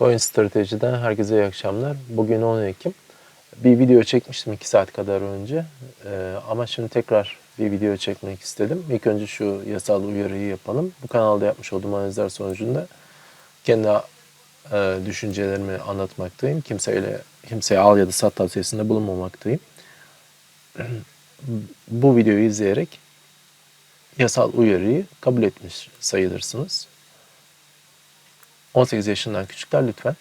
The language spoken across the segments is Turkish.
Coin Strateji'den herkese iyi akşamlar. Bugün 10 Ekim. Bir video çekmiştim 2 saat kadar önce. Ee, ama şimdi tekrar bir video çekmek istedim. İlk önce şu yasal uyarıyı yapalım. Bu kanalda yapmış olduğum analizler sonucunda kendi e, düşüncelerimi anlatmaktayım. Kimseyle kimseye al ya da sat tavsiyesinde bulunmamaktayım. Bu videoyu izleyerek yasal uyarıyı kabul etmiş sayılırsınız. 18 yaşından küçükler lütfen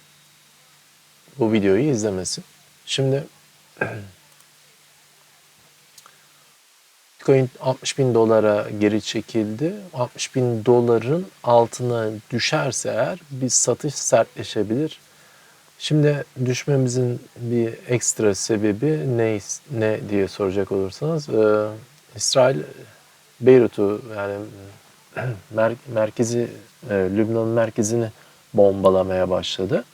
bu videoyu izlemesin. Şimdi Bitcoin 60 bin dolara geri çekildi. 60 bin doların altına düşerse eğer bir satış sertleşebilir. Şimdi düşmemizin bir ekstra sebebi ne, ne diye soracak olursanız e, İsrail Beyrut'u yani mer, merkezi e, Lübnan'ın merkezini bombalamaya başladı.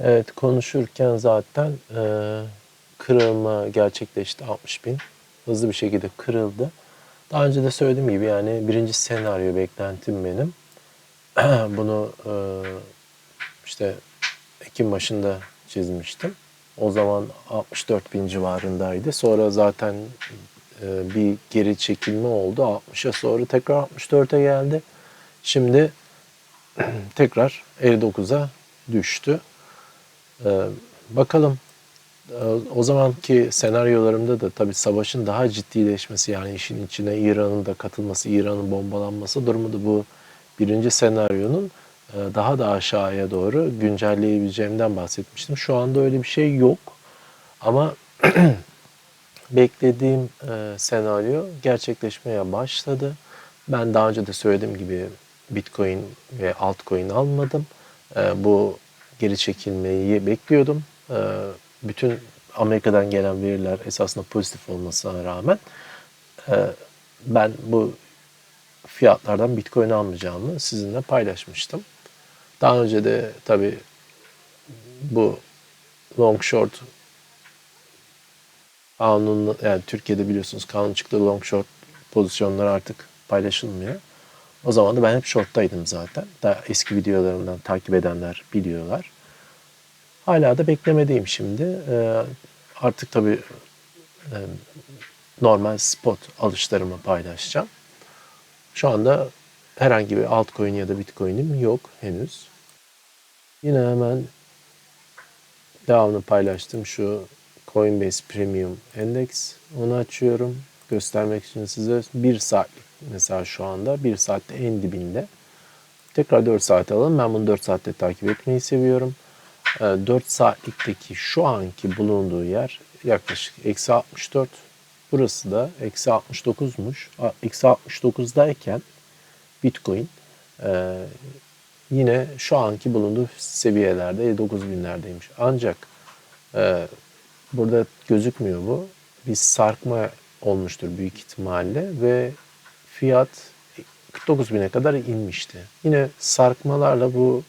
Evet konuşurken zaten e, kırılma gerçekleşti 60 bin. Hızlı bir şekilde kırıldı. Daha önce de söylediğim gibi yani birinci senaryo beklentim benim. Bunu e, işte Ekim başında çizmiştim. O zaman 64 bin civarındaydı. Sonra zaten e, bir geri çekilme oldu. 60'a sonra tekrar 64'e geldi. Şimdi tekrar 59'a düştü. Ee, bakalım Ee, o zamanki senaryolarımda da tabii savaşın daha ciddileşmesi yani işin içine İran'ın da katılması, İran'ın bombalanması durumu da bu birinci senaryonun e, daha da aşağıya doğru güncelleyebileceğimden bahsetmiştim. Şu anda öyle bir şey yok ama beklediğim e, senaryo gerçekleşmeye başladı. Ben daha önce de söylediğim gibi Bitcoin ve altcoin almadım. E, bu geri çekilmeyi bekliyordum. E, bütün Amerika'dan gelen veriler esasında pozitif olmasına rağmen e, ben bu fiyatlardan Bitcoin almayacağımı sizinle paylaşmıştım. Daha önce de tabii bu long short kanun yani Türkiye'de biliyorsunuz kanun çıktı long short pozisyonlar artık paylaşılmıyor. O zaman da ben hep shorttaydım zaten. Daha eski videolarımdan takip edenler biliyorlar. Hala da beklemedeyim şimdi. Ee, artık tabii e, normal spot alışlarımı paylaşacağım. Şu anda herhangi bir altcoin ya da bitcoin'im yok henüz. Yine hemen devamlı paylaştım şu Coinbase Premium Index. Onu açıyorum. Göstermek için size bir saatlik mesela şu anda bir saatte en dibinde. Tekrar 4 saat alalım. Ben bunu 4 saatte takip etmeyi seviyorum. 4 ee, saatlikteki şu anki bulunduğu yer yaklaşık eksi 64. Burası da eksi 69'muş. Eksi 69'dayken Bitcoin e, yine şu anki bulunduğu seviyelerde 59 binlerdeymiş. Ancak e, burada gözükmüyor bu. Bir sarkma olmuştur büyük ihtimalle ve fiyat 49 bine kadar inmişti. Yine sarkmalarla bu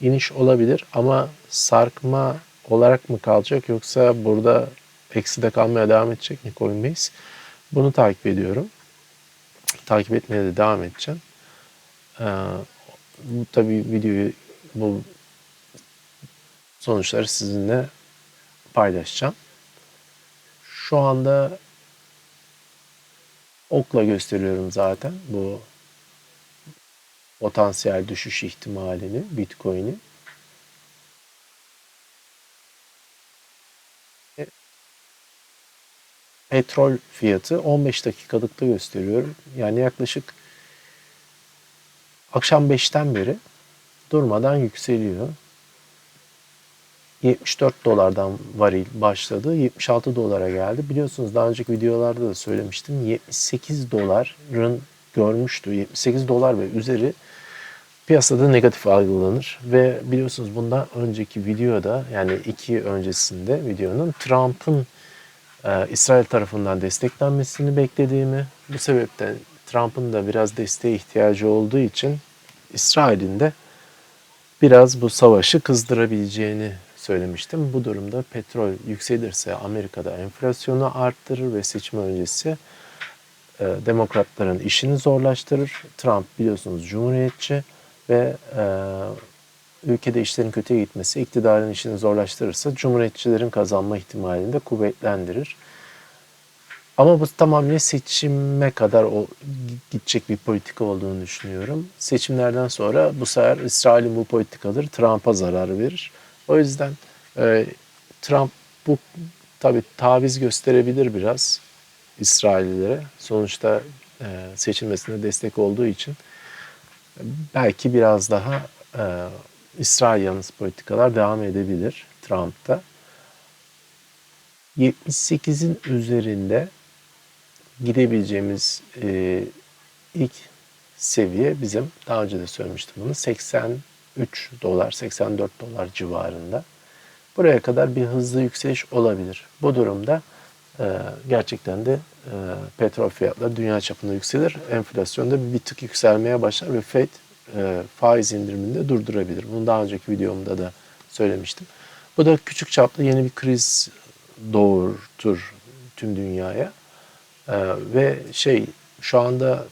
iniş olabilir ama sarkma olarak mı kalacak yoksa burada ekside kalmaya devam edecek mi Coinbase? Bunu takip ediyorum. Takip etmeye de devam edeceğim. Ee, bu tabii videoyu bu sonuçları sizinle paylaşacağım. Şu anda okla gösteriyorum zaten bu potansiyel düşüş ihtimalini Bitcoin'i. E, petrol fiyatı 15 dakikalıkta gösteriyorum. Yani yaklaşık akşam 5'ten beri durmadan yükseliyor. 74 dolardan varil başladı. 76 dolara geldi. Biliyorsunuz daha önceki videolarda da söylemiştim. 78 doların görmüştü. 78 dolar ve üzeri piyasada negatif algılanır ve biliyorsunuz bundan önceki videoda yani iki öncesinde videonun Trump'ın e, İsrail tarafından desteklenmesini beklediğimi bu sebepten Trump'ın da biraz desteğe ihtiyacı olduğu için İsrail'in de biraz bu savaşı kızdırabileceğini söylemiştim. Bu durumda petrol yükselirse Amerika'da enflasyonu arttırır ve seçim öncesi e, demokratların işini zorlaştırır. Trump biliyorsunuz cumhuriyetçi ve e, ülkede işlerin kötüye gitmesi iktidarın işini zorlaştırırsa cumhuriyetçilerin kazanma ihtimalini de kuvvetlendirir. Ama bu tamamıyla seçime kadar o gidecek bir politika olduğunu düşünüyorum. Seçimlerden sonra bu sefer İsrail'in bu politikaları Trump'a zarar verir. O yüzden e, Trump bu tabii taviz gösterebilir biraz İsraillilere. Sonuçta e, seçilmesine destek olduğu için belki biraz daha e, İsrail yanlısı politikalar devam edebilir Trump'ta. 78'in üzerinde gidebileceğimiz e, ilk seviye bizim daha önce de söylemiştim bunu 83 dolar 84 dolar civarında. Buraya kadar bir hızlı yükseliş olabilir. Bu durumda e, gerçekten de e, petrol fiyatları dünya çapında yükselir. Enflasyon da bir tık yükselmeye başlar ve FED e, faiz indirimini de durdurabilir. Bunu daha önceki videomda da söylemiştim. Bu da küçük çaplı yeni bir kriz doğurtur tüm dünyaya. Ee, ve şey şu anda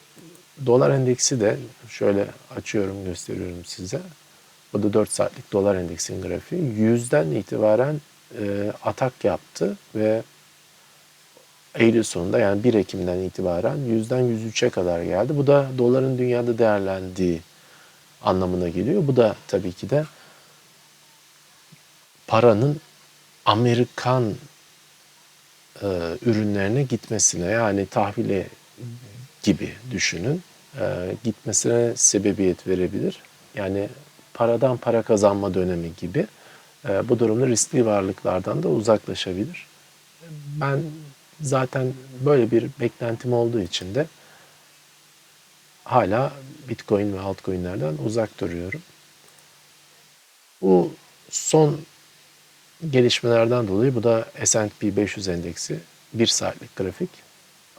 dolar endeksi de şöyle açıyorum gösteriyorum size. Bu da 4 saatlik dolar endeksinin grafiği. Yüzden itibaren e, atak yaptı ve Eylül sonunda yani 1 Ekim'den itibaren yüzden 103'e kadar geldi. Bu da doların dünyada değerlendiği anlamına geliyor. Bu da tabii ki de paranın Amerikan e, ürünlerine gitmesine yani tahvile gibi düşünün e, gitmesine sebebiyet verebilir. Yani paradan para kazanma dönemi gibi e, bu durumda riskli varlıklardan da uzaklaşabilir. Ben zaten böyle bir beklentim olduğu için de hala Bitcoin ve altcoin'lerden uzak duruyorum. Bu son gelişmelerden dolayı bu da S&P 500 endeksi bir saatlik grafik.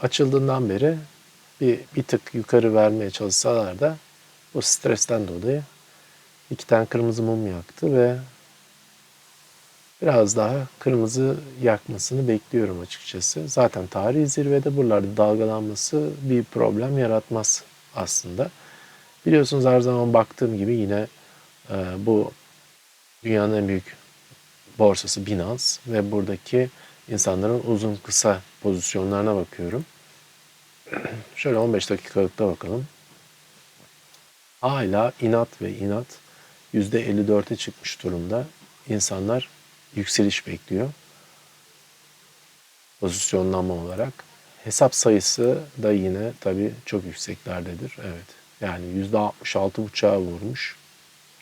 Açıldığından beri bir, bir tık yukarı vermeye çalışsalar da bu stresten dolayı iki tane kırmızı mum yaktı ve biraz daha kırmızı yakmasını bekliyorum açıkçası. Zaten tarihi zirvede buralarda dalgalanması bir problem yaratmaz aslında. Biliyorsunuz her zaman baktığım gibi yine e, bu dünyanın en büyük borsası Binance ve buradaki insanların uzun kısa pozisyonlarına bakıyorum. Şöyle 15 dakikalıkta bakalım. Hala inat ve inat %54'e çıkmış durumda. İnsanlar yükseliş bekliyor. Pozisyonlanma olarak. Hesap sayısı da yine tabii çok yükseklerdedir. Evet. Yani %66,5'a vurmuş.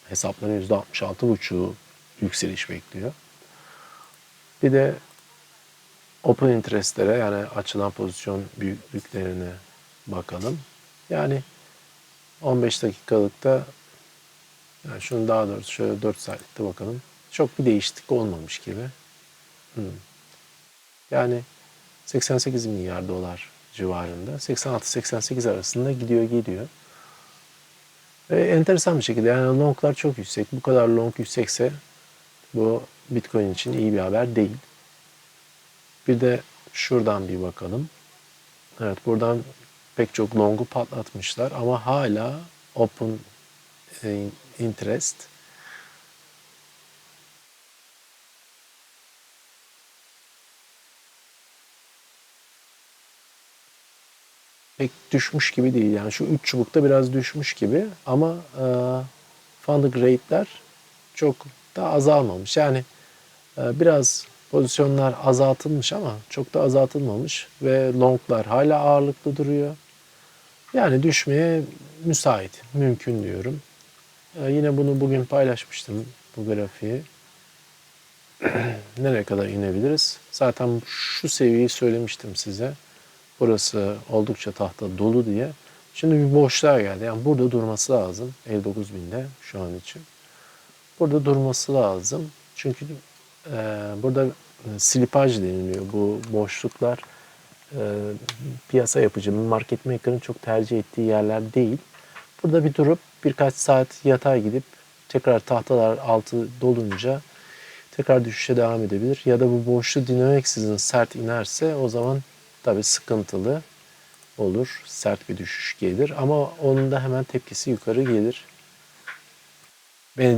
Hesapların %66,5'u yükseliş bekliyor. Bir de open interestlere yani açılan pozisyon büyüklüklerine bakalım. Yani 15 dakikalıkta yani şunu daha doğrusu şöyle 4 saatlikte bakalım. Çok bir değişiklik olmamış gibi. Hmm. Yani 88 milyar dolar civarında. 86-88 arasında gidiyor geliyor. Ve enteresan bir şekilde yani longlar çok yüksek. Bu kadar long yüksekse bu Bitcoin için iyi bir haber değil. Bir de şuradan bir bakalım. Evet buradan pek çok long'u patlatmışlar ama hala open e, interest pek düşmüş gibi değil. Yani şu üç çubukta biraz düşmüş gibi ama e, funded rate'ler çok da azalmamış. Yani e, biraz pozisyonlar azaltılmış ama çok da azaltılmamış ve longlar hala ağırlıklı duruyor. Yani düşmeye müsait, mümkün diyorum. E, yine bunu bugün paylaşmıştım bu grafiği. Nereye kadar inebiliriz? Zaten şu seviyeyi söylemiştim size. Burası oldukça tahta dolu diye. Şimdi bir boşluğa geldi. Yani burada durması lazım. 59.000'de şu an için. Burada durması lazım. Çünkü e, burada e, slipaj deniliyor. Bu boşluklar e, piyasa yapıcı, market maker'ın çok tercih ettiği yerler değil. Burada bir durup birkaç saat yatay gidip tekrar tahtalar altı dolunca tekrar düşüşe devam edebilir. Ya da bu boşluğu dinlemeksizin sert inerse o zaman tabi sıkıntılı olur. Sert bir düşüş gelir ama onun da hemen tepkisi yukarı gelir. Beni